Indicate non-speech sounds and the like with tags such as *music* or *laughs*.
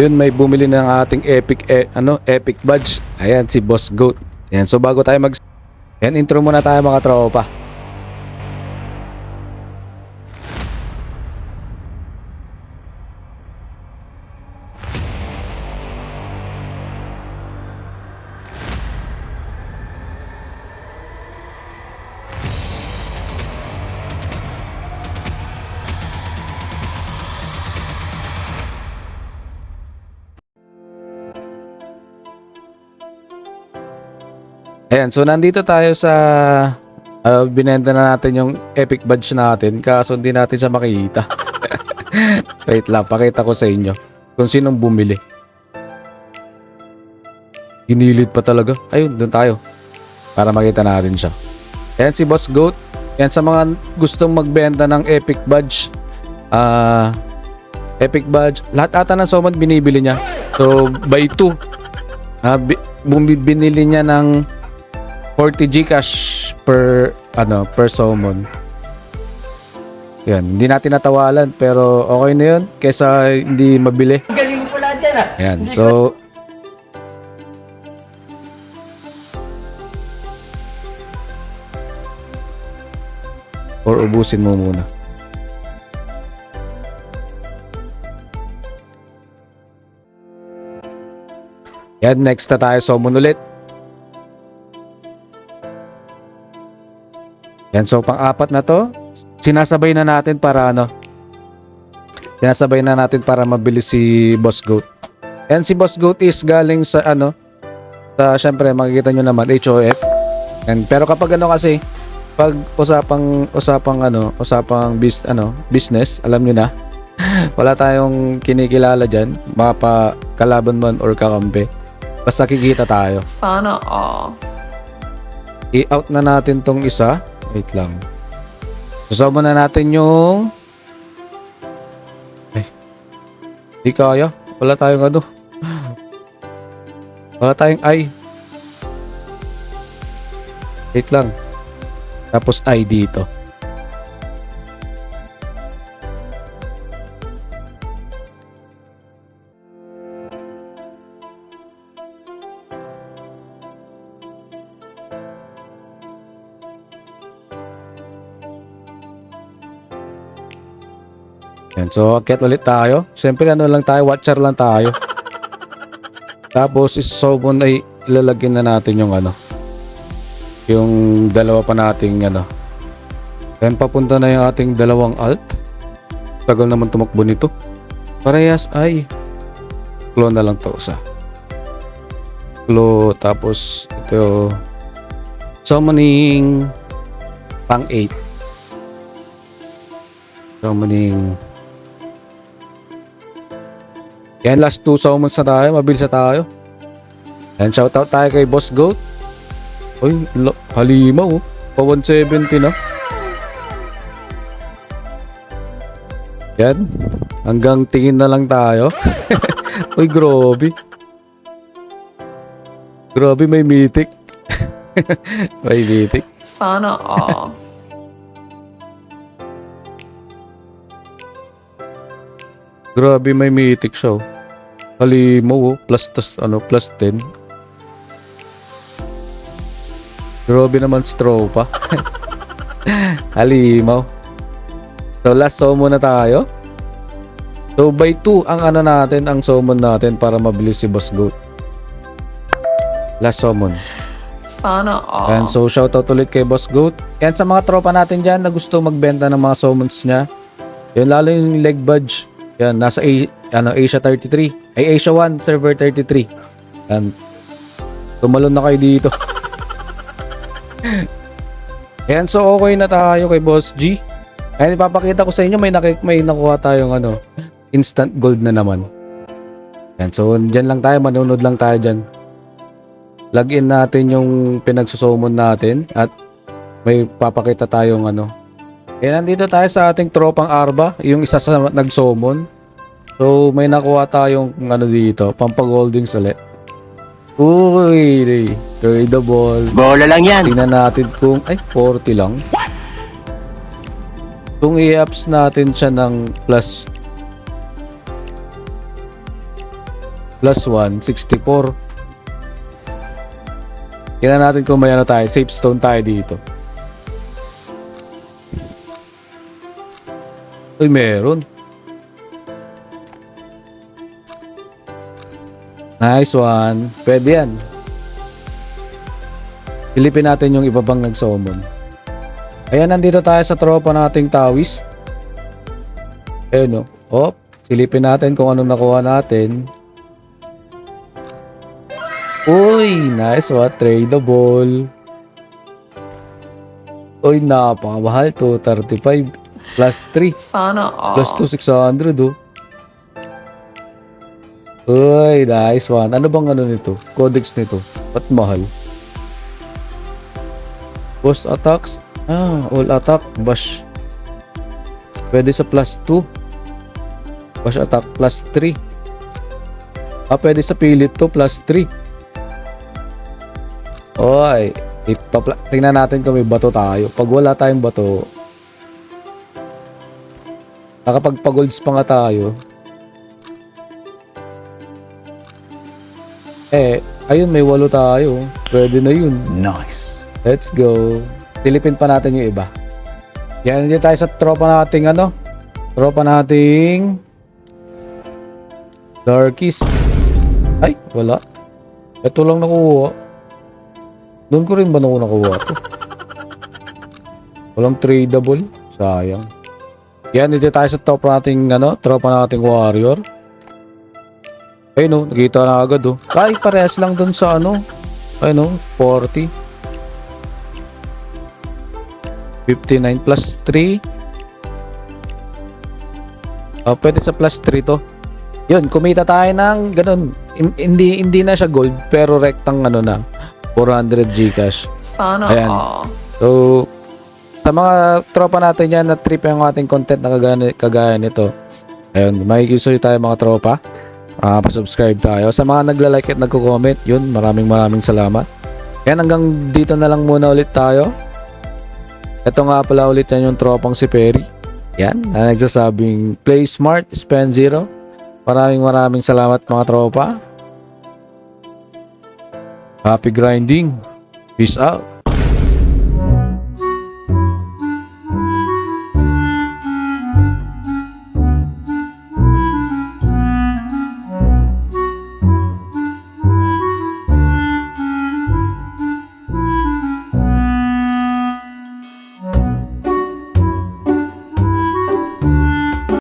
Yun, may bumili ng ating epic, eh, ano, epic badge. Ayan, si Boss Goat. Ayan, so bago tayo mag... Ayan, intro muna tayo mga tropa. Ayan, so nandito tayo sa ah, binenta na natin yung epic badge natin kaso hindi natin siya makikita. *laughs* Wait lang, pakita ko sa inyo kung sinong bumili. Ginilit pa talaga. Ayun, doon tayo. Para makita natin siya. Ayan si Boss Goat. Ayan sa mga gustong magbenta ng epic badge. Ah, epic badge. Lahat ata ng summon binibili niya. So, by 2. Ah, bi- bumi- binili niya ng 40 Gcash per ano per summon. Yan, hindi natin natawalan pero okay na 'yun kaysa hindi mabili. Galing mo pala dyan ah. Ayan, so or ubusin mo muna. Yan, next na tayo summon ulit. Yan, so pang-apat na to, sinasabay na natin para ano, sinasabay na natin para mabilis si Boss Goat. Yan, si Boss Goat is galing sa ano, sa syempre makikita nyo naman, HOF. And, pero kapag ano kasi, pag usapang, usapang ano, usapang bis, ano, business, alam nyo na, *laughs* wala tayong kinikilala dyan, mga pa kalaban man or kakampi. Basta kikita tayo. Sana all. I-out na natin tong isa. Wait lang. Susama na natin yung... Ay. Di kaya. Wala tayong ano. Wala tayong I. Wait lang. Tapos I dito. Yan. So, akit ulit tayo. Siyempre, ano lang tayo, watcher lang tayo. Tapos, isobon ay ilalagyan na natin yung ano. Yung dalawa pa nating ano. Then, papunta na yung ating dalawang alt. Tagal naman tumakbo nito. Parehas ay. Clone na lang to sa. Clone. Tapos, ito. Summoning. Pang 8. Summoning. Yan, last two summons na tayo. Mabilis na tayo. And shoutout tayo kay Boss Goat. Uy, halimaw oh. Pa 170 na. Yan. Hanggang tingin na lang tayo. *laughs* Uy, grabe. Grabe, may mythic. *laughs* may mythic. Sana all. Grabe, may mythic siya oh. Halimaw oh. Plus, tas, ano, plus 10. Grabe naman si tropa. *laughs* Halimaw. So last summon na tayo. So by 2 ang ano natin, ang summon natin para mabilis si Boss Goat. Last summon. Sana all. And so shoutout ulit kay Boss Goat. Yan sa mga tropa natin dyan na gusto magbenta ng mga summons niya. Yun lalo yung leg badge. Yan, nasa A, ano, Asia 33. Ay, Asia 1, server 33. Yan. Tumalon na kayo dito. *laughs* Yan, so okay na tayo kay Boss G. Ayan, ipapakita ko sa inyo, may, nakik may nakuha tayong ano, instant gold na naman. Yan, so dyan lang tayo, manunod lang tayo dyan. Login natin yung pinagsusumon natin at may papakita tayong ano. Eh, nandito tayo sa ating tropang Arba, yung isa sa nagsumon. So, may nakuha tayong ano dito, pampagolding ulit. Uy, tradable. Bola lang yan. Tingnan natin kung, ay, 40 lang. Kung i-ups natin siya ng plus plus 1, 64. Tingnan natin kung may ano tayo. Safe stone tayo dito. Uy, meron. Nice one. Pwede yan. Silipin natin yung iba pang nag-summon. Ayan, nandito tayo sa tropa nating Tawis. Ayun o. Op. Silipin natin kung anong nakuha natin. Uy, nice one. Tradable. Uy, napakamahal. 235 plus 3. Sana all. Plus 2, 600 oh. Uy, nice one. Ano bang ano nito? Codex nito. Ba't mahal? Boss attacks? Ah, all attack. Bash. Pwede sa plus 2. Bash attack plus 3. Ah, pwede sa pilit to plus 3. Oy. Ipapla- tingnan natin kung may bato tayo. Pag wala tayong bato, nakapagpagolds pa nga tayo, Eh, ayun, may walo tayo. Pwede na yun. Nice. Let's go. Silipin pa natin yung iba. Yan, hindi tayo sa tropa nating ano? Tropa nating... Darkies. Ay, wala. Ito lang nakuha. Doon ko rin ba naku nakuha to? Walang tradable. Sayang. Yan, dito tayo sa top nating ano, tropa nating warrior. Ayun no, nakita na agad oh. Ay, parehas lang dun sa ano. Ayun no, 40. 59 plus 3. Ah, pwede sa plus 3 to. Yun, kumita tayo ng ganun. Hindi hindi na siya gold pero rectang ano na 400 Gcash. Sana Ayan. all. So, sa mga tropa natin yan na trip yung ating content na kagaya, kagaya nito. Ayun, makikisulit tayo mga tropa. Ah, pa-subscribe tayo. Sa mga nagla-like at nagko-comment, yun, maraming maraming salamat. Yan, hanggang dito na lang muna ulit tayo. Ito nga pala ulit yan yung tropang si Perry. Yan, na nagsasabing play smart, spend zero. Maraming maraming salamat mga tropa. Happy grinding. Peace out.